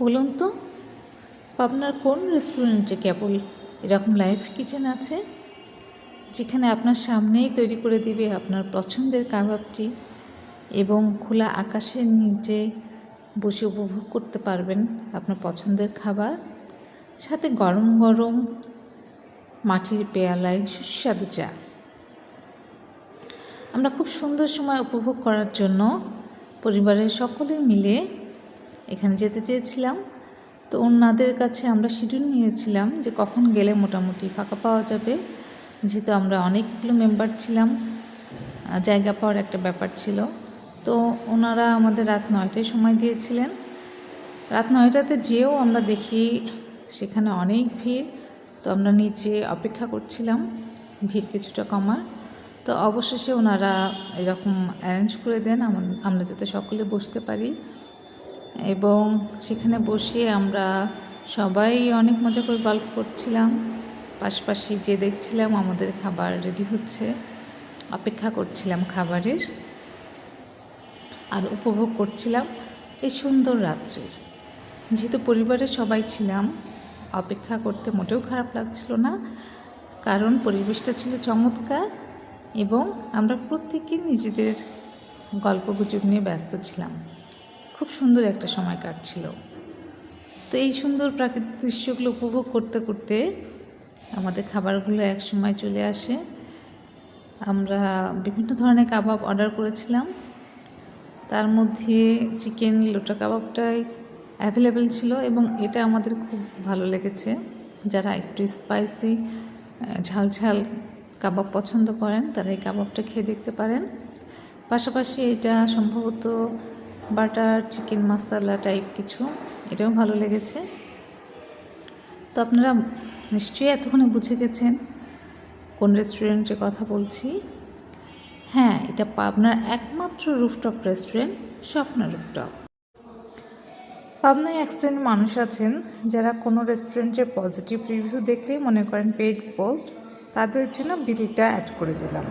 বলুন তো আপনার কোন রেস্টুরেন্টে কেবল এরকম লাইভ কিচেন আছে, যেখানে আপনার সামনেই তৈরি করে দিবে আপনার পছন্দের কাবাবটি এবং খোলা আকাশের নিচে বসে উপভোগ করতে পারবেন আপনার পছন্দের খাবার, সাথে গরম গরম মাটির পেয়ালায় সুস্বাদু চা। আমরা খুব সুন্দর সময় উপভোগ করার জন্য পরিবারের সকলে মিলে এখানে যেতে চেয়েছিলাম। তো ওনাদের কাছে আমরা শিডিউল নিয়েছিলাম যে কখন গেলে মোটামুটি ফাঁকা পাওয়া যাবে। যেহেতু আমরা অনেকগুলো মেম্বার ছিলাম জায়গা পাওয়ার একটা ব্যাপার ছিল। তো ওনারা আমাদের রাত নয়টায় সময় দিয়েছিলেন। রাত নয়টাতে যেও আমরা দেখি সেখানে অনেক ভিড়। তো আমরা নিচে অপেক্ষা করছিলাম, ভিড় কিছুটা কমার। তো অবশেষে ওনারা এরকম অ্যারেঞ্জ করে দেন আমরা যাতে সকলে বসতে পারি। এবং সেখানে বসে আমরা সবাই অনেক মজা করে গল্প করছিলাম। পাশাপাশি যে দেখছিলাম আমাদের খাবার রেডি হচ্ছে, অপেক্ষা করছিলাম খাবারের। আর উপভোগ করছিলাম এই সুন্দর রাত্রির। যেহেতু পরিবারের সবাই ছিলাম, অপেক্ষা করতে মোটেও খারাপ লাগছিল না। কারণ পরিবেশটা ছিল চমৎকার এবং আমরা প্রত্যেকে নিজেদের গল্পগুজব নিয়ে ব্যস্ত ছিলাম। খুব সুন্দর একটা সময় কাটছিল। তো এই সুন্দর প্রাকৃতিক দৃশ্যগুলো উপভোগ করতে করতে আমাদের খাবারগুলো এক সময় চলে আসে। আমরা বিভিন্ন ধরনের কাবাব অর্ডার করেছিলাম। তার মধ্যে চিকেন লোটা কাবাবটাই অ্যাভেলেবেল ছিল এবং এটা আমাদের খুব ভালো লেগেছে। যারা একটু স্পাইসি ঝাল ঝাল কাবাব পছন্দ করেন, তারা এই কাবাবটা খেয়ে দেখতে পারেন। পাশাপাশি এটা সম্ভবত বাটার, চিকেন মশলা টাইপ কিছু। এটাও ভালো লেগেছে। তো আপনারা নিশ্চয়ই এতক্ষণে বুঝে গেছেন কোন রেস্টুরেন্টের কথা বলছি। হ্যাঁ এটা পাবনার একমাত্র রুফটপ রেস্টুরেন্ট স্বপ্ন রুফটপ পাবনায় এক শ্রেণির মানুষ আছেন, যারা কোনো রেস্টুরেন্টের পজিটিভ রিভিউ দেখলেই মনে করেন পেড পোস্ট, তাদের জন্য বিলটা অ্যাড করে দিলাম।